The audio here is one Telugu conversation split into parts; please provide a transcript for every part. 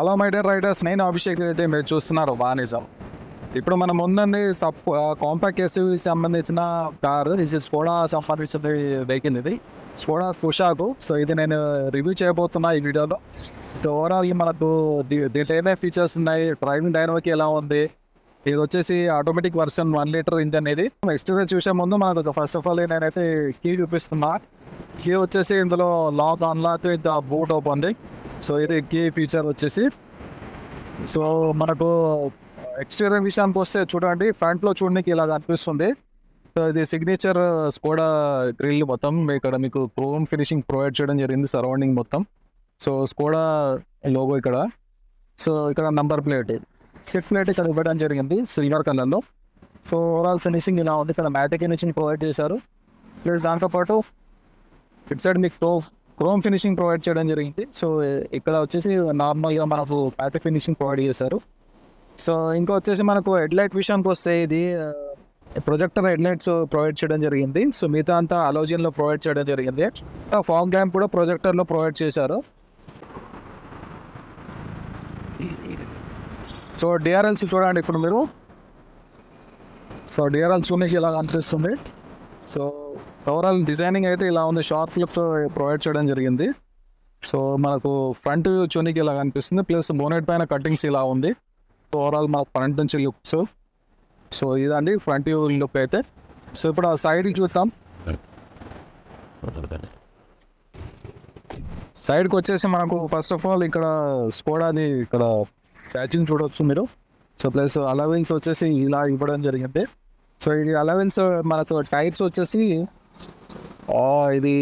హలో మై డియర్ రైడర్స్ నేను అభిషేక్ రెడ్డి. మీరు చూస్తున్నారు బానిజం ఇప్పుడు మనం ముందంది సబ్ కాంపాక్ట్ ఎస్యూవి సంబంధించిన కారు ఇది స్కోడా సంబంధించిన వెహికల్ ఇది. స్కోడా కుషాకు సో ఇది నేను రివ్యూ చేయబోతున్నా ఈ వీడియోలో. ఓవరాల్ మనకు దీంట్లో ఏమేమి ఫీచర్స్ ఉన్నాయి? డ్రైవింగ్ డైనమిక్ ఎలా ఉంది? ఇది వచ్చేసి automatic version one litre engine అనేది ఎక్స్టీరియర్ చూసే ముందు మనకు ఫస్ట్ ఆఫ్ ఆల్ నేనైతే కీ చూపిస్తున్నా. కీ వచ్చేసి ఇందులో lock unlock with boot open so ఇది కీ ఫీచర్ వచ్చేసి. సో మనకు ఎక్స్టీరియర్ విషయానికి వస్తే చూడండి ఫ్రంట్లో చూడడానికి ఇలా అనిపిస్తుంది. సో ఇది సిగ్నేచర్ స్కోడా గ్రిల్ మొత్తం. ఇక్కడ మీకు క్రోమ్ ఫినిషింగ్ ప్రొవైడ్ చేయడం జరిగింది సరౌండింగ్ మొత్తం. సో స్కోడా లోగో ఇక్కడ. సో ఇక్కడ నంబర్ ప్లేట్ స్కిట్ ప్లేట్ ఇక్కడ ఇవ్వడం జరిగింది సిల్వర్ కలర్లో సో ఓవరాల్ ఫినిషింగ్ ఇలా ఉంది. ఇక్కడ మ్యాటిక్ ఫినిషింగ్ ప్రొవైడ్ చేశారు. ప్లస్ దాంతోపాటు ఇట్ సైడ్ మీకు టో క్రోమ్ ఫినిషింగ్ ప్రొవైడ్ చేయడం జరిగింది. సో ఇక్కడ వచ్చేసి నార్మల్గా మనకు మ్యాటిక్ ఫినిషింగ్ ప్రొవైడ్ చేశారు. సో ఇంకా వచ్చేసి మనకు హెడ్లైట్ విషయానికి వస్తే ఇది ప్రొజెక్టర్ హెడ్లైట్స్ ప్రొవైడ్ చేయడం జరిగింది. సో మిగతా అంతా అలోజియన్లో ప్రొవైడ్ చేయడం జరిగింది. ఫాగ్ ల్యాంప్ కూడా ప్రొజెక్టర్లో ప్రొవైడ్ చేశారు. సో డిఆర్ఎల్స్ చూడండి ఇప్పుడు మీరు. సో డిఆర్ఎల్స్ చూడడానికి ఇలా అనిపిస్తుంది. సో ఓవరాల్ డిజైనింగ్ అయితే ఇలా ఉంది. షార్ప్ లుక్ ప్రొవైడ్ చేయడం జరిగింది. సో మనకు ఫ్రంట్ చూనికి ఇలా కనిపిస్తుంది ప్లస్ బోనెట్ పైన కటింగ్స్ ఇలా ఉంది. ఓవరాల్ మన ఫ్రంట్ నుంచి లుక్స్ సో ఇదండి ఫ్రంట్ వ్యూ లుక్ అయితే. సో ఇప్పుడు ఆ సైడ్కి చూద్దాం. సైడ్కి వచ్చేసి మనకు ఫస్ట్ ఆఫ్ ఆల్ ఇక్కడ స్కోడాది ఇక్కడ ప్యాచింగ్ చూడవచ్చు మీరు. సో ప్లస్ అలవెన్స్ వచ్చేసి ఇలా ఇవ్వడం జరిగింది. సో ఇది అలవెన్స్ మనకు టైర్స్ వచ్చేసి ఇది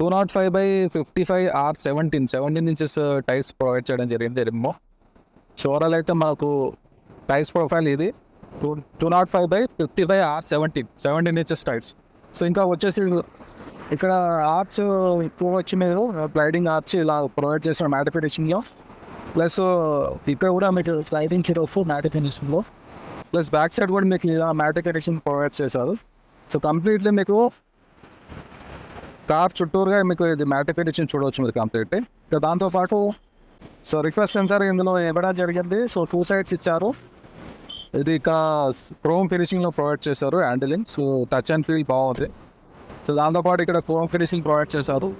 two not five by fifty five R seventeen. Seventeen inches tyres provide చేయడం జరిగింది రిమ్మో సో అయితే మాకు టైర్స్ ప్రొఫైల్ ఇది. Two two not five by fifty five R seventeen. Seventeen inches tyres so ఇంకా వచ్చేసి ఇక్కడ ఆర్చ్ ఎక్కువ వచ్చి మీరు గ్లైడింగ్ ఆర్చ్ ఇలా ప్రొవైడ్ చేసిన మ్యాట్ ఫినిషింగ్లో ప్లస్ ఇక్కడ కూడా మీకు స్లైడింగ్ చిరోఫ్ మ్యాట్ ఫినిషింగ్లో ప్లస్ బ్యాక్ సైడ్ కూడా మీకు ఇలా మ్యాట్ ఫినిషింగ్ ప్రొవైడ్ చేశారు. సో కంప్లీట్లీ మీకు కార్ చుట్టూరుగా మీకు ఇది మ్యాటిఫికేషన్ చూడవచ్చు మీరు కంప్లీట్ ఇక దాంతోపాటు సో రిక్వెస్ట్ సెన్సార్ ఇందులో ఇవ్వడం జరిగింది. సో టూ సైడ్స్ ఇచ్చారు. ఇది ఇక్కడ క్రోమ్ ఫినిషింగ్లో ప్రొవైడ్ చేశారు handling. So touch and feel బాగుంది. సో దాంతోపాటు ఇక్కడ క్రోమ్ ఫినిషింగ్ ప్రొవైడ్ చేశారు.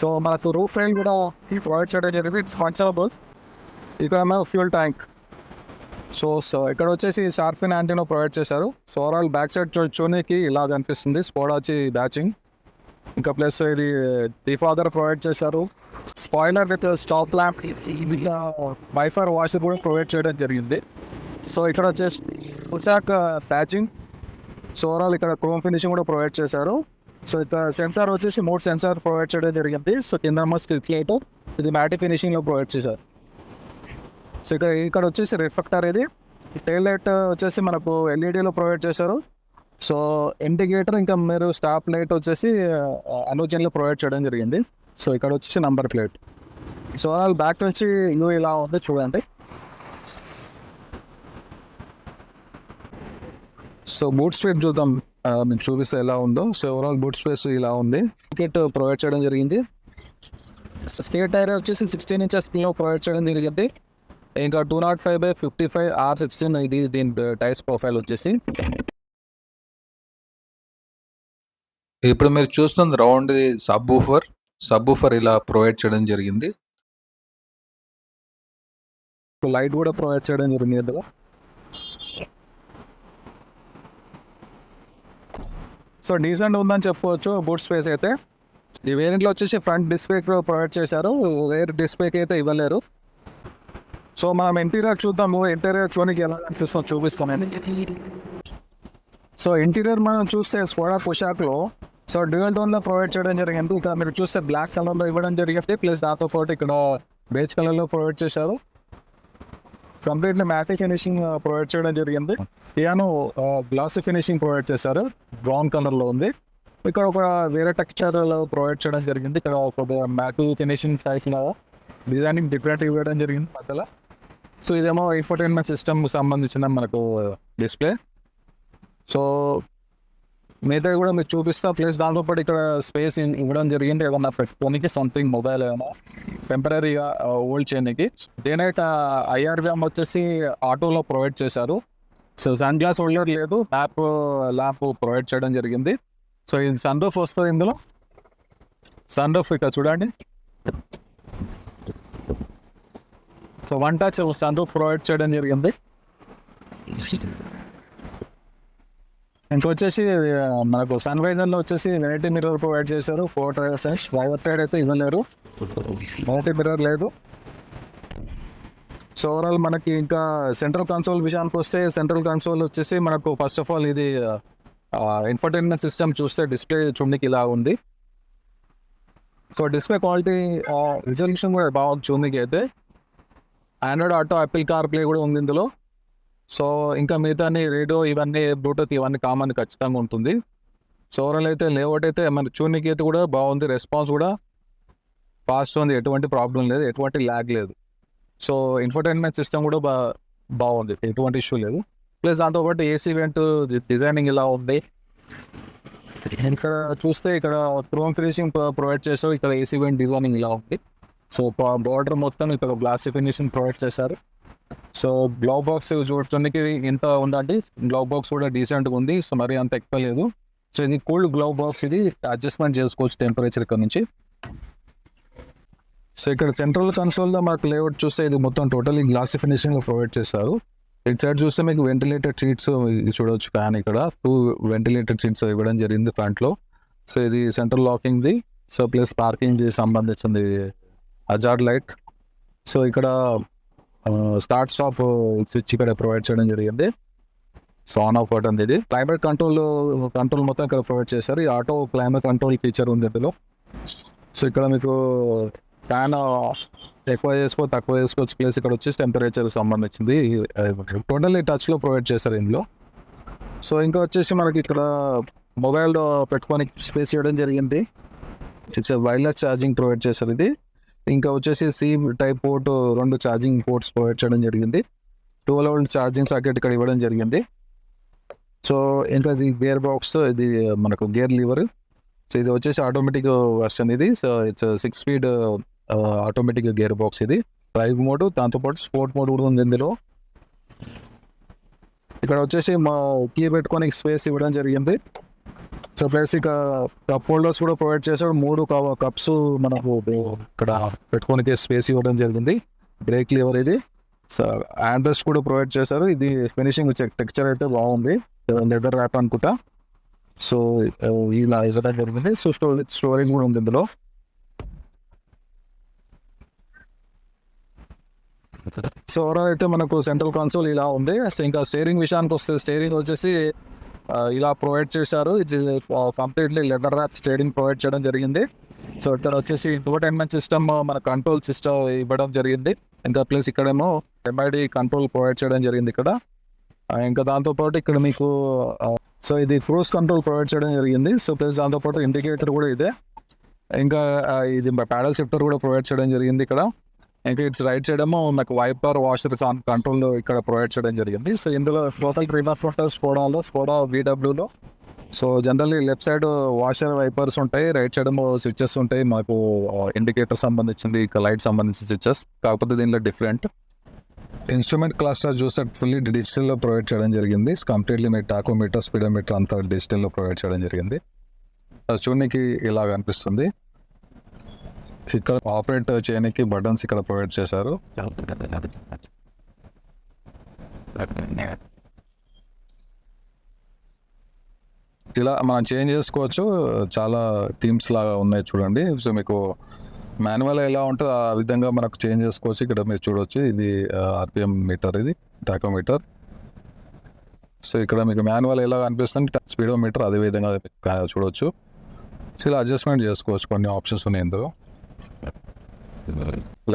సో మనకు రూఫ్ రైల్ కూడా ప్రొవైడ్ చేయడం జరిగింది. ఇట్స్ పంచబుల్ ఇక ఫ్యూల్ ట్యాంక్. సో సో ఇక్కడ వచ్చేసి సార్ఫిన్ యాంటీనో ప్రొవైడ్ చేశారు. సో ఓవరాల్ బ్యాక్ సైడ్ చూ చూడడానికి ఇలా కనిపిస్తుంది. స్పోడాచి బ్యాచింగ్ ఇంకా ప్లస్ ఇది డిఫాదర్ ప్రొవైడ్ చేశారు. Spoiler with stop lamp wiper wash కూడా ప్రొవైడ్ చేయడం జరిగింది. సో ఇక్కడ వచ్చేసి ఉసాక్ ప్యాచింగ్ సో ఓవరాల్ ఇక్కడ క్రోమ్ ఫినిషింగ్ కూడా ప్రొవైడ్ చేశారు. సో ఇక్కడ సెన్సార్ వచ్చేసి మూడు సెన్సార్ ప్రొవైడ్ చేయడం జరిగింది. సో కింద స్క్రిప్ట్ ఇది మ్యాటి ఫినిషింగ్లో ప్రొవైడ్ చేశారు. సో ఇక్కడ ఇక్కడ వచ్చేసి రిఫ్లెక్టర్ ఇది. టైల్ లైట్ వచ్చేసి మనకు ఎల్ఈడిలో ప్రొవైడ్ చేశారు. సో ఇండికేటర్ ఇంకా మీరు స్టాప్ లైట్ వచ్చేసి అనోజన్లో ప్రొవైడ్ చేయడం జరిగింది. సో ఇక్కడ వచ్చేసి నంబర్ ప్లేట్ సో వాళ్ళ బ్యాక్ నుంచి ఇల్లు ఇలా ఉంది చూడండి. సో బూట్ స్పేస్ చూద్దాం. మేము మీకు చూపిస్తే ఎలా ఉందో. సో ఓవరాల్ బూట్ స్పేస్ ఇలా ఉంది. టికెట్ ప్రొవైడ్ చేయడం జరిగింది. స్పేర్ టైర్ వచ్చేసి సిక్స్టీన్ ఇంచెస్ ప్రొవైడ్ చేయడం జరిగింది. ఇంకా two not five by fifty five R sixteen ఇది దీని టైర్స్ ప్రొఫైల్ వచ్చేసి. ఇప్పుడు మీరు చూస్తుంది round subwoofer subwoofer ఇలా ప్రొవైడ్ చేయడం జరిగింది. లైట్ కూడా ప్రొవైడ్ చేయడం జరిగింది ఇందులో సో డీసెంట్ ఉందని చెప్పుకోవచ్చు బూట్ స్పేస్ అయితే. ఈ వేరియంట్లో వచ్చేసి ఫ్రంట్ డిస్ప్లే ప్రొవైడ్ చేశారు. వేరే డిస్ప్లేకి అయితే ఇవ్వలేరు. సో మనం ఇంటీరియర్ చూద్దాము ఇంటీరియర్ చూడడానికి ఎలా అనిపిస్తుందో చూపిస్తాను సో ఇంటీరియర్ మనం చూస్తే స్కోడా కుషాక్లో సో డ్యూయల్ టోన్లో ప్రొవైడ్ చేయడం జరిగింది. ఇక్కడ మీరు చూస్తే బ్లాక్ కలర్లో ఇవ్వడం జరిగింది. ప్లస్ దాంతో పాటు ఇక్కడ బేజ్ కలర్లో ప్రొవైడ్ చేశారు. కంప్లీట్లీ మ్యాటి ఫినిషింగ్ ప్రొవైడ్ చేయడం జరిగింది. పియానో గ్లాసీ ఫినిషింగ్ ప్రొవైడ్ చేశారు. బ్రౌన్ కలర్లో ఉంది. ఇక్కడ ఒక వేరే టెక్స్చర్లో ప్రొవైడ్ చేయడం జరిగింది. ఇక్కడ ఒక matte finishing type designing different ఇవ్వడం జరిగింది మధ్యలో. సో ఇదేమో ఇన్ఫర్టైన్మెంట్ సిస్టమ్ సంబంధించిన మనకు డిస్ప్లే సో మిగతా కూడా మీరు చూపిస్తా. ప్లస్ దాంతోపాటు ఇక్కడ స్పేస్ ఇవ్వడం జరిగింది. ఏమన్నా పెట్టుకోనికి సంథింగ్ మొబైల్ ఏమో. టెంపరీగా హోల్డ్ చేయడానికి. డేనైట్ ఐఆర్విఎం వచ్చేసి ఆటోలో ప్రొవైడ్ చేశారు. సో సన్ గ్లాస్ హోల్డర్ లేదు. ల్యాప్ ల్యాప్ ప్రొవైడ్ చేయడం జరిగింది. సో ఇది సన్ రూఫ్ వస్తుంది ఇందులో. సన్ రూఫ్ ఇక్కడ చూడండి. So one touch sun provide చేయడం జరిగింది. ఇంకొచ్చేసి మనకు సన్ వైజర్లో వచ్చేసి వెరైటీ మిర్రర్ ప్రొవైడ్ చేశారు. For driver side driver side అయితే ఇవ్వలేరు. వెరైటీ మిర్రర్ లేదు. సో ఓవరాల్ మనకి ఇంకా సెంట్రల్ కన్సోల్ విషయానికి వస్తే సెంట్రల్ కన్సోల్ వచ్చేసి మనకు ఫస్ట్ ఆఫ్ ఆల్ ఇది ఇన్ఫర్టైన్మెంట్ సిస్టమ్ చూస్తే డిస్ప్లే చూడడానికి ఇలా ఉంది. సో డిస్ప్లే క్వాలిటీ రిజల్యూషన్ కూడా బాగుంది చూడడానికి అయితే Android auto Apple car play కూడా ఉంది ఇందులో. సో ఇంకా మిగతా రేడియో ఇవన్నీ బ్లూటూత్ ఇవన్నీ కామన్ ఖచ్చితంగా ఉంటుంది. సో ఓవరాల్ అయితే లేఅవుట్ అయితే మన చూడడానికి అయితే కూడా బాగుంది రెస్పాన్స్ కూడా ఫాస్ట్ ఉంది ఎటువంటి ప్రాబ్లం లేదు ఎటువంటి ల్యాగ్ లేదు. సో ఇన్ఫర్టైన్మెంట్ సిస్టమ్ కూడా బా బాగుంది ఎటువంటి ఇష్యూ లేదు. ప్లస్ దాంతోపాటు ఏసీ వెంట్ డిజైనింగ్ ఇలా ఉంది? ఇక్కడ చూస్తే ఇక్కడ క్రోమ్ ఫినిషింగ్ ప్రొవైడ్ చేస్తారు ఇక్కడ ఏసీ వెంట్ డిజైనింగ్ ఇలా ఉంది? సో బార్డర్ మొత్తం ఇక్కడ గ్లాస్ ఫినిషింగ్ ప్రొవైడ్ చేశారు. సో గ్లౌ బాక్స్ చూడటానికి ఎంత ఉందంటే గ్లౌ బాక్స్ కూడా డీసెంట్గా ఉంది. సో మరి అంత ఎక్కువ లేదు. సో ఇది కూల్డ్ గ్లౌ బాక్స్ ఇది అడ్జస్ట్మెంట్ చేసుకోవచ్చు టెంపరేచర్ ఇక్కడ నుంచి. సో ఇక్కడ సెంట్రల్ కన్సోల్లో మనకు లేఅవుట్ చూస్తే ఇది మొత్తం టోటల్ గ్లాస్ ఫినిషింగ్ ప్రొవైడ్ చేశారు. ఇటు సైడ్ చూస్తే మీకు వెంటిలేటెడ్ సీట్స్ చూడవచ్చు ఫ్యాన్ ఇక్కడ. టూ వెంటిలేటెడ్ సీట్స్ ఇవ్వడం జరిగింది ఫ్రంట్లో సో ఇది సెంట్రల్ లాకింగ్ది సో ప్లస్ పార్కింగ్ సంబంధించింది అజార్డ్ లైట్ సో ఇక్కడ స్టార్ట్ స్టాప్ స్విచ్ ఇక్కడ ప్రొవైడ్ చేయడం జరిగింది. సో ఆన్ ఆఫ్ బటన్ ఇది. క్లైమేట్ కంట్రోల్ కంట్రోల్ మొత్తం ఇక్కడ ప్రొవైడ్ చేశారు. ఈ ఆటో క్లైమేట్ కంట్రోల్ ఫీచర్ ఉంది ఇందులో. సో ఇక్కడ మీకు ఫ్యాన్ ఎక్కువ చేసుకో తక్కువ చేసుకోవచ్చు. ప్లేస్ ఇక్కడ వచ్చి టెంపరేచర్ సంబంధించింది. టోటల్లీ టచ్లో ప్రొవైడ్ చేశారు ఇందులో. సో ఇంకా వచ్చేసి మనకి ఇక్కడ మొబైల్ పెట్టుకొని స్పేస్ ఇవ్వడం జరిగింది. ఇట్స్ వైర్లెస్ ఛార్జింగ్ ప్రొవైడ్ చేశారు ఇది. ఇంకా వచ్చేసి సి టైప్ పోర్ట్ రెండు ఛార్జింగ్ పోర్ట్స్ ప్రొవైడ్ చేయడం జరిగింది. ట్వెల్వ్ వోల్ట్ ఛార్జింగ్ సాకెట్ ఇక్కడ ఇవ్వడం జరిగింది. సో ఇంకా ఇది గేర్ బాక్స్ ఇది మనకు గేర్ లీవర్ సో ఇది వచ్చేసి ఆటోమేటిక్ వర్షన్ ఇది. So it's six speed automatic gear box ఇది. డ్రైవ్ మోడ్ దాంతోపాటు స్పోర్ట్ మోడ్ కూడా ఉంది ఇందులో. ఇక్కడ వచ్చేసి మా కీ పెట్టుకొని స్పేస్ ఇవ్వడం జరిగింది. సో ప్లస్ ఇక కప్ హోల్డర్స్ కూడా ప్రొవైడ్ చేశాడు మూడు కప్స్ మనకు ఇక్కడ పెట్టుకోనికి స్పేస్ ఇవ్వడం జరిగింది. బ్రేక్ లివర్ ఇది. సో హ్యాండ్రెస్ట్ కూడా ప్రొవైడ్ చేశారు. ఇది ఫినిషింగ్ టెక్చర్ అయితే బాగుంది. లెదర్ ర్యాప్ అనుకుంటా. సో ఇలా ఇవ్వడం జరిగింది. సో స్టో స్టోరింగ్ కూడా ఉంది ఇందులో. సో ఓవరాల్ అయితే మనకు సెంట్రల్ కన్సోల్ ఇలా ఉంది. సో ఇంకా స్టేరింగ్ విషయానికి వస్తే స్టేరింగ్ వచ్చేసి ఇలా ప్రొవైడ్ చేశారు. ఇది completely leather wrap steering provide చేయడం జరిగింది. సో ఇక్కడ వచ్చేసి ఇన్ఫర్టైన్మెంట్ సిస్టమ్ మన కంట్రోల్ సిస్టమ్ ఇవ్వడం జరిగింది. ఇంకా ప్లస్ ఇక్కడేమో ఎంఐడి కంట్రోల్ ప్రొవైడ్ చేయడం జరిగింది ఇక్కడ. ఇంకా దాంతోపాటు ఇక్కడ మీకు సో ఇది క్రూజ్ కంట్రోల్ ప్రొవైడ్ చేయడం జరిగింది. సో ప్లస్ దాంతోపాటు ఇండికేటర్ కూడా ఇదే. ఇంకా ఇది ప్యాడల్ షిఫ్టర్ కూడా ప్రొవైడ్ చేయడం జరిగింది ఇక్కడ. ఇంకా ఇట్స్ రైట్ సైడ్ ఏమో నాకు వైపర్ వాషర్ కంట్రోల్ ఇక్కడ ప్రొవైడ్ చేయడం జరిగింది. సో ఇందులో టోటల్ రివర్స్ ఫోటోస్ స్కోడాలో Skoda వీడబ్ల్యూలో so generally left side washer wipers ఉంటాయి. రైట్ సైడ్ ఏమో స్విచ్చెస్ ఉంటాయి. మాకు ఇండికేటర్ సంబంధించింది ఇక లైట్ సంబంధించిన స్విచ్చెస్ కాకపోతే దీనిలో డిఫరెంట్ ఇన్స్ట్రుమెంట్ క్లాస్టర్ చూస్తే ఫుల్లీ డిజిటల్లో ప్రొవైడ్ చేయడం జరిగింది. కంప్లీట్లీ మీ టాకోమీటర్ స్పీడోమీటర్ అంతా డిజిటల్లో ప్రొవైడ్ చేయడం జరిగింది. అది చూడడానికి ఇలా కనిపిస్తుంది ఇక్కడ ఆపరేట్ చేయడానికి బటన్స్ ఇక్కడ ప్రొవైడ్ చేశారు. ఇలా మనం చేంజ్ చేసుకోవచ్చు. చాలా థీమ్స్ లాగా ఉన్నాయి చూడండి. సో మీకు మాన్యువల్ ఎలా ఉంటుందో ఆ విధంగా మనకు చేంజ్ చేసుకోవచ్చు. ఇక్కడ మీరు చూడవచ్చు ఇది ఆర్పిఎం మీటర్ ఇది టాకోమీటర్. సో ఇక్కడ మీకు మాన్యువల్ ఎలా కనిపిస్తుంది స్పీడో మీటర్ అదే విధంగా చూడవచ్చు సో ఇలా అడ్జస్ట్మెంట్ చేసుకోవచ్చు. కొన్ని ఆప్షన్స్ ఉన్నాయి ఇందులో.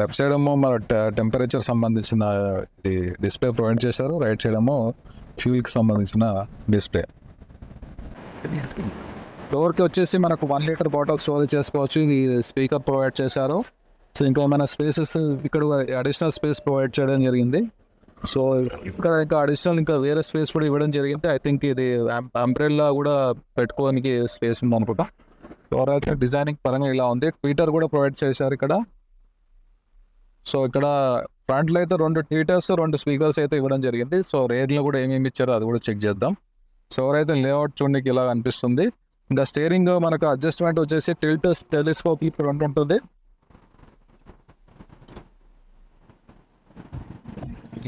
లెఫ్ట్ సైడ్ ఏమో మన టెంపరేచర్ సంబంధించిన ఇది డిస్ప్లే ప్రొవైడ్ చేశారు. రైట్ సైడ్ ఏమో ఫ్యూల్కి సంబంధించిన డిస్ప్లే. డోర్కి వచ్చేసి మనకు వన్ లీటర్ బాటిల్ స్టోరేజ్ చేసుకోవచ్చు. ఇది స్పీకర్ ప్రొవైడ్ చేశారు. సో ఇంకా ఏమైనా స్పేసెస్ ఇక్కడ అడిషనల్ స్పేస్ ప్రొవైడ్ చేయడం జరిగింది. సో ఇక్కడ ఇంకా అడిషనల్ ఇంకా వేరే స్పేస్ కూడా ఇవ్వడం జరిగింది. ఐ థింక్ ఇది అంబ్రెల్లా కూడా పెట్టుకోవడానికి స్పేస్ ఉంది అనుకుంటా ఓవరాల్ డిజైనింగ్ పరంగా ఇలా ఉంది. ట్వీటర్ కూడా ప్రొవైడ్ చేశారు ఇక్కడ. సో ఇక్కడ ఫ్రంట్లో అయితే రెండు ట్వీటర్స్ రెండు స్పీకర్స్ అయితే ఇవ్వడం జరిగింది. సో రేర్లో కూడా ఏమేమి ఇచ్చారో అది కూడా చెక్ చేద్దాం. సో ఎవరైతే లేఅవుట్ చూడడానికి ఇలా అనిపిస్తుంది. ఇంకా స్టీరింగ్ మనకు అడ్జస్ట్మెంట్ వచ్చేసి టిల్ట్ టెలిస్కోప్ రెండు ఉంటుంది.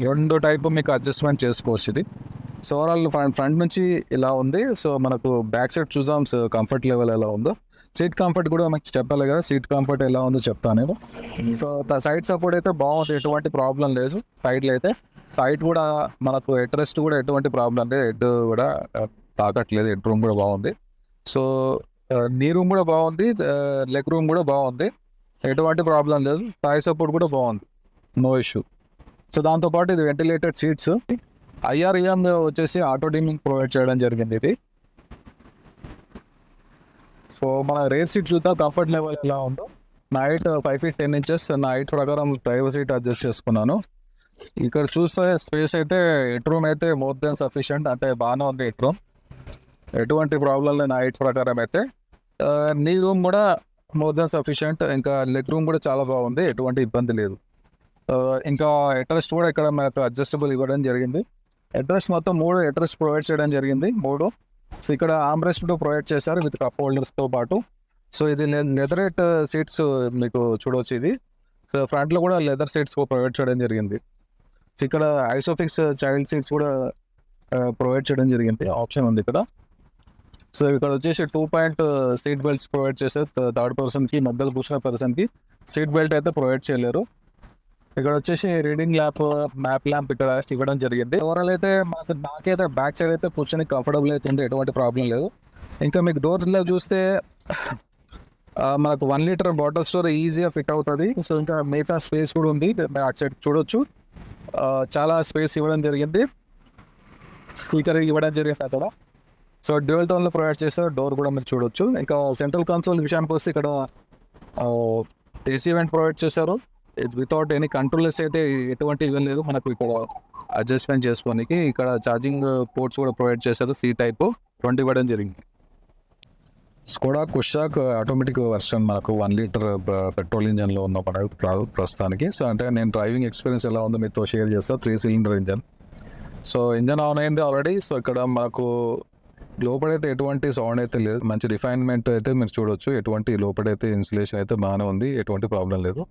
రెండు టైప్ మీకు అడ్జస్ట్మెంట్ చేసుకోవచ్చు ఇది. సో ఓవరాల్ ఫ్రంట్ ఫ్రంట్ నుంచి ఇలా ఉంది. సో మనకు బ్యాక్ సైడ్ చూద్దాం. సో కంఫర్ట్ లెవెల్ ఎలా ఉందో. సీట్ కంఫర్ట్ కూడా మీకు చెప్పాలి కదా. సీట్ కంఫర్ట్ ఎలా ఉందో చెప్తాను నేను. సో సైడ్ సపోర్ట్ అయితే బాగుంది. ఎటువంటి ప్రాబ్లం లేదు. సైడ్లో అయితే సైడ్ కూడా మనకు హెడ్ రెస్ట్ కూడా ఎటువంటి ప్రాబ్లం లేదు. హెడ్ కూడా తాకట్లేదు. హెడ్ రూమ్ కూడా బాగుంది. సో నీ రూమ్ కూడా బాగుంది. లెగ్ రూమ్ కూడా బాగుంది. ఎటువంటి ప్రాబ్లం లేదు. థాయ్ సపోర్ట్ కూడా బాగుంది. నో ఇష్యూ సో దాంతోపాటు ఇది వెంటిలేటెడ్ సీట్స్ ఐఆర్ఈఎం వచ్చేసి ఆటో డీమింగ్ ప్రొవైడ్ చేయడం జరిగింది ఇది. సో మన రేర్ సీట్ చూద్దాం కంఫర్ట్ లెవెల్ ఎలా ఉందో. నా height five feet ten inches నా హైట్ ప్రకారం డ్రైవర్ సీట్ అడ్జస్ట్ చేసుకున్నాను. ఇక్కడ చూస్తే స్పేస్ అయితే హెడ్ రూమ్ అయితే మోర్ దెన్ సఫిషియంట్ అంటే బాగానే ఉంది హెడ్ రూమ్ ఎటువంటి ప్రాబ్లం లేదు నా హైట్ ప్రకారం అయితే. నీ రూమ్ కూడా మోర్ దెన్ సఫిషియంట్ ఇంకా లెగ్ రూమ్ కూడా చాలా బాగుంది ఎటువంటి ఇబ్బంది లేదు. ఇంకా అడ్రస్ కూడా ఇక్కడ మనకు అడ్జస్టబుల్ ఇవ్వడం జరిగింది. అడ్రస్ మొత్తం మూడు అడ్రస్ ప్రొవైడ్ చేయడం జరిగింది మూడు. సో ఇక్కడ ఆమ్రెస్ట్ ప్రొవైడ్ చేశారు విత్ కప్ హోల్డర్స్తో పాటు. సో ఇది లెదరేట్ సీట్స్ మీకు చూడవచ్చు ఇది. సో ఫ్రంట్లో కూడా లెదర్ సీట్స్ ప్రొవైడ్ చేయడం జరిగింది. సో ఇక్కడ ఐసోఫిక్స్ చైల్డ్ సీట్స్ కూడా ప్రొవైడ్ చేయడం జరిగింది. ఆప్షన్ ఉంది ఇక్కడ. సో ఇక్కడ వచ్చేసి two point seat belts provide చేశారు. థర్డ్ పర్సన్కి మధ్యలో కూర్చున్న పర్సన్కి సీట్ బెల్ట్ అయితే ప్రొవైడ్ చేయలేరు. ఇక్కడ వచ్చేసి రీడింగ్ ల్యాప్ మ్యాప్ ల్యాంప్ ఇక్కడ ఇవ్వడం జరిగింది. ఓవరాల్ అయితే మనకు నాకైతే బ్యాక్ సైడ్ అయితే కూర్చొని కంఫర్టబుల్ అయితే ఉంది ఎటువంటి ప్రాబ్లం లేదు. ఇంకా మీకు డోర్లో చూస్తే మనకు వన్ లీటర్ బాటిల్ స్టోర్ ఈజీగా ఫిట్ అవుతుంది. సో ఇంకా మిగతా స్పేస్ కూడా ఉంది బ్యాక్ సైడ్ చూడొచ్చు. చాలా స్పేస్ ఇవ్వడం జరిగింది. స్పీకర్ ఇవ్వడం జరిగింది అక్కడ. సో డ్యూయల్ టోన్లో ప్రొవైడ్ చేస్తారు డోర్ కూడా మీరు చూడొచ్చు. ఇంకా సెంట్రల్ కన్సోల్ విషయానికి వస్తే ఇక్కడ ఏసీ ఈవెంట్ ప్రొవైడ్ చేశారు. వితౌట్ ఎనీ కంట్రోల్స్ అయితే ఎటువంటి ఇవ్వం లేదు. మనకు ఇక్కడ అడ్జస్ట్మెంట్ చేసుకోనికి ఇక్కడ ఛార్జింగ్ పోర్ట్స్ కూడా ప్రొవైడ్ చేశారు. సి టైప్ ట్వంటీ ఇవ్వడం జరిగింది. స్కోడా కుషాక్ ఆటోమేటిక్ వర్షన్ మనకు వన్ లీటర్ పెట్రోల్ ఇంజన్లో ఉన్న మనకు ప్రస్తుతానికి. సో అంటే నేను డ్రైవింగ్ ఎక్స్పీరియన్స్ ఎలా ఉందో మీతో షేర్ చేస్తాను three cylinder engine so engine on అయింది ఆల్రెడీ సో ఇక్కడ మనకు లోపడైతే ఎటువంటి సౌండ్ అయితే లేదు. మంచి రిఫైన్మెంట్ అయితే మీరు చూడొచ్చు. ఎటువంటి లోపడైతే ఇన్సులేషన్ అయితే బాగానే ఉంది. ఎటువంటి ప్రాబ్లం లేదు.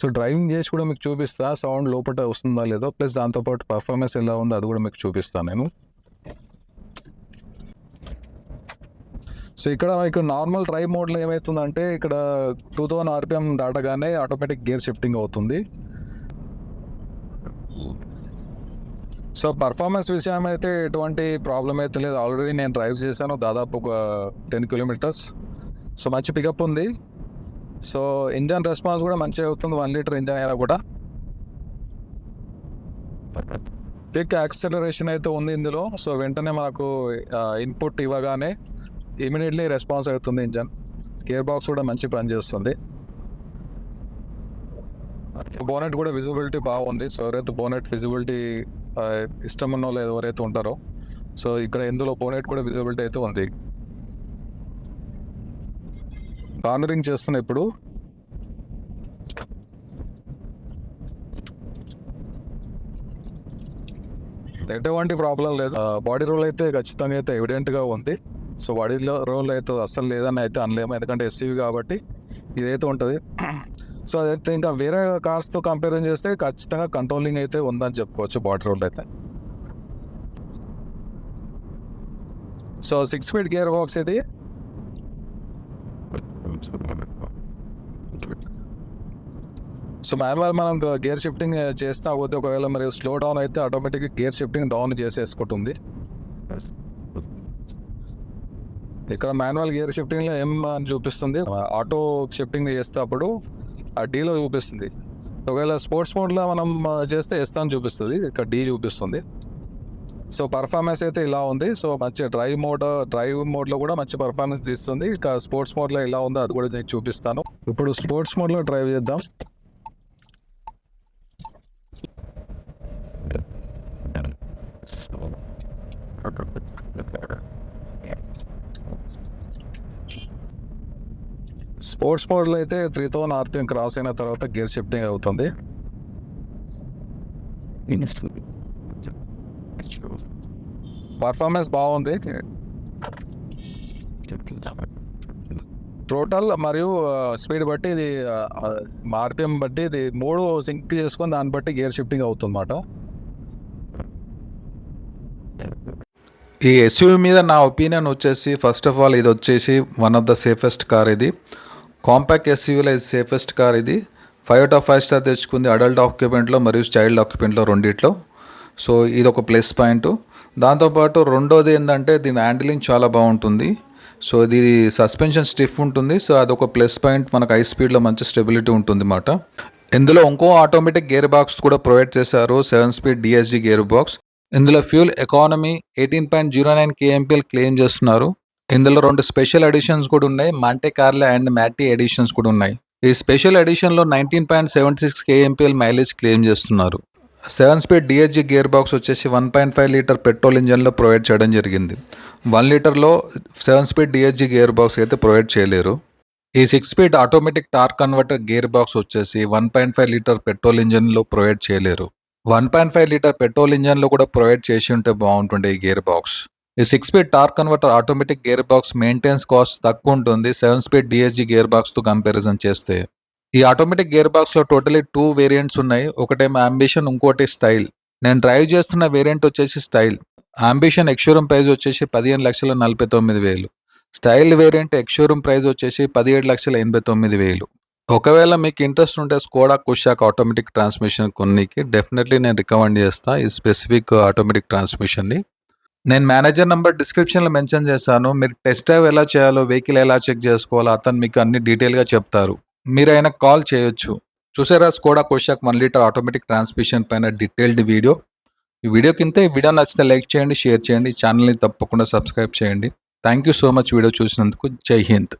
సో డ్రైవింగ్ చేసి కూడా మీకు చూపిస్తా సౌండ్ లోపల వస్తుందా లేదో ప్లస్ దాంతోపాటు పర్ఫార్మెన్స్ ఎలా ఉందో అది కూడా మీకు చూపిస్తాను నేను. సో ఇక్కడ మీకు నార్మల్ డ్రైవ్ మోడ్లో ఏమవుతుందంటే ఇక్కడ టూ థౌజండ్ ఆర్పిఎం దాటగానే ఆటోమేటిక్ గేర్ షిఫ్టింగ్ అవుతుంది. సో పర్ఫార్మెన్స్ విషయం అయితే ఎటువంటి ప్రాబ్లం అయితే లేదు. ఆల్రెడీ నేను డ్రైవ్ చేశాను దాదాపు ఒక టెన్ కిలోమీటర్స్. సో మంచి పికప్ ఉంది. సో ఇంజన్ రెస్పాన్స్ కూడా మంచిగా అవుతుంది వన్ లీటర్ ఇంజన్ అయినా కూడా. క్విక్ యాక్సలరేషన్ అయితే ఉంది ఇందులో. సో వెంటనే మనకు ఇన్పుట్ ఇవ్వగానే ఇమీడియట్లీ రెస్పాన్స్ అవుతుంది ఇంజన్. గేర్ బాక్స్ కూడా మంచి పని చేస్తుంది. బోనెట్ కూడా విజిబిలిటీ బాగుంది. సో ఎవరైతే బోనెట్ విజిబిలిటీ ఇష్టం ఉన్న వాళ్ళు ఎవరైతే ఉంటారో సో ఇక్కడ ఇందులో బోనెట్ కూడా విజిబిలిటీ అయితే ఉంది. కార్నరింగ్ చేస్తున్న ఇప్పుడు. ఎటువంటి ప్రాబ్లం లేదు. బాడీ రోల్ అయితే ఖచ్చితంగా అయితే ఎవిడెంట్గా ఉంది. సో బాడీ రోల్ అయితే అస్సలు లేదని అయితే అనలేము. ఎందుకంటే ఎస్సీవి కాబట్టి ఇదైతే ఉంటుంది. సో అదైతే ఇంకా వేరే కార్స్తో కంపేర్ చేస్తే ఖచ్చితంగా కంట్రోలింగ్ అయితే ఉందని చెప్పుకోవచ్చు బాడీ రోల్ అయితే. So six speed gear box ఇది. సో మాన్యువల్ మనం గేర్ షిఫ్టింగ్ చేస్తా పోతే ఒకవేళ మరి స్లో డౌన్ అయితే ఆటోమేటిక్గా గేర్ షిఫ్టింగ్ డౌన్ చేసేసుకుంటుంది. ఇక్కడ మాన్యువల్ గేర్ షిఫ్టింగ్లో ఏం అని చూపిస్తుంది? ఆటో షిఫ్టింగ్ చేసేటప్పుడు ఆ డీలో చూపిస్తుంది. ఒకవేళ స్పోర్ట్స్ మోడ్లో మనం ఆ, చేస్తే ఎస్ అని చూపిస్తుంది. ఇక్కడ డీ చూపిస్తుంది. సో పర్ఫార్మెన్స్ అయితే ఇలా ఉంది. సో మంచి డ్రైవ్ మోడ్ డ్రైవ్ మోడ్లో కూడా మంచి పర్ఫార్మెన్స్ తీస్తుంది. ఇక స్పోర్ట్స్ మోడ్లో ఎలా ఉందో అది కూడా నేను చూపిస్తాను. ఇప్పుడు స్పోర్ట్స్ మోడ్లో డ్రైవ్ చేద్దాం. స్పోర్ట్స్ మోడ్లో అయితే త్రీ థౌసండ్ ఆర్పిఎం క్రాస్ అయిన తర్వాత గేర్ షిఫ్టింగ్ అవుతుంది. పర్ఫార్మెన్స్ బాగుంది. టోటల్ మరియు uh, స్పీడ్ బట్టి ఇది uh, uh, ఆర్పిఎం బట్టి ఇది మూడు సింక్ చేసుకొని దాన్ని బట్టి గేర్ షిఫ్టింగ్ అవుతుందన్నమాట. ఈ ఎస్యూవి మీద నా ఒపీనియన్ వచ్చేసి ఫస్ట్ ఆఫ్ ఆల్ ఇది వచ్చేసి one of the safest car ఇది. కాంపాక్ట్ ఎస్యూవీలో ఇది సేఫెస్ట్ కార్ ఇది. Five out of five star తెచ్చుకుంది అడల్ట్ ఆక్యుపెంట్లో మరియు చైల్డ్ ఆక్యుపెంట్లో రెండిట్లో. సో ఇది ఒక ప్లస్ పాయింట్. దాంతోపాటు రెండోది ఏంటంటే దీని హ్యాండిలింగ్ చాలా బాగుంటుంది. సో ఇది సస్పెన్షన్ స్టిఫ్ ఉంటుంది. సో అదొక ప్లస్ పాయింట్ మనకు హై స్పీడ్లో మంచి స్టెబిలిటీ ఉంటుంది అన్నమాట ఇందులో ఇంకో ఆటోమేటిక్ గేర్ బాక్స్ కూడా ప్రొవైడ్ చేశారు. Seven speed DSG gear box. ఇందులో fuel economy eighteen point zero nine KMPL claim చేస్తున్నారు. ఇందులో రెండు స్పెషల్ ఎడిషన్స్ కూడా ఉన్నాయి. Monte Carlo and matte editions కూడా ఉన్నాయి. ఈ special ఎడిషన్లో nineteen point seven six KMPL mileage claim చేస్తున్నారు. Seven speed DSG gear box వచ్చేసి one point five litre petrol ఇంజన్లో provide చేయడం జరిగింది. One లీటర్లో seven speed DSG gear box అయితే ప్రొవైడ్ చేయలేరు. ఈ six speed automatic torque converter gear box వచ్చేసి one point five litre petrol ఇంజన్లో provide చేయలేరు. One point five litre petrol ఇంజన్లో కూడా ప్రొవైడ్ చేసి ఉంటే బాగుంటుండే ఈ గేర్ బాక్స్. ఈ six speed torque converter automatic gear box maintenance cost తక్కువ ఉంటుంది. సెవెన్ స్పీడ్ డిఎస్జి గేర్ బాక్స్తో కంపారిజన్ చేస్తే. ఈ ఆటోమేటిక్ గేర్ బాక్స్లో టోటలీ టూ వేరియంట్స్ ఉన్నాయి. ఒకటేమో అంబిషన్ ఇంకోటి స్టైల్. నేను డ్రైవ్ చేస్తున్న వేరియంట్ వచ్చేసి స్టైల్. అంబిషన్ ఎక్స్షోరూమ్ ప్రైస్ వచ్చేసి పదిహేను లక్షల నలభై తొమ్మిది వేలు. స్టైల్ వేరియంట్ ఎక్స్షోరూమ్ ప్రైస్ వచ్చేసి పదిహేడు లక్షల ఎనభై తొమ్మిది వేలు. ఒకవేళ మీకు ఇంట్రెస్ట్ ఉంటే స్కోడా కుషాక్ ఆటోమేటిక్ ట్రాన్స్మిషన్ కొన్నికి డెఫినెట్లీ నేను రికమెండ్ చేస్తా ఈ స్పెసిఫిక్ ఆటోమేటిక్ ట్రాన్స్మిషన్ని. నేను మేనేజర్ నెంబర్ డిస్క్రిప్షన్లో మెన్షన్ చేశాను. మీరు టెస్ట్ డ్రైవ్ ఎలా చేయాలో వెహికల్ ఎలా చెక్ చేసుకోవాలో అతను మీకు అన్ని డీటెయిల్గా చెప్తారు. మీరు ఆయనకు కాల్ చేయొచ్చు. చూసారా? Skoda Kushaq one litre automatic transmission పైన డీటెయిల్డ్ వీడియో ఈ వీడియో కింద ఈ వీడియో నచ్చితే లైక్ చేయండి షేర్ చేయండి. ఛానల్ని తప్పకుండా సబ్స్క్రైబ్ చేయండి. Thank you so much video చూసినందుకు. జై హింద్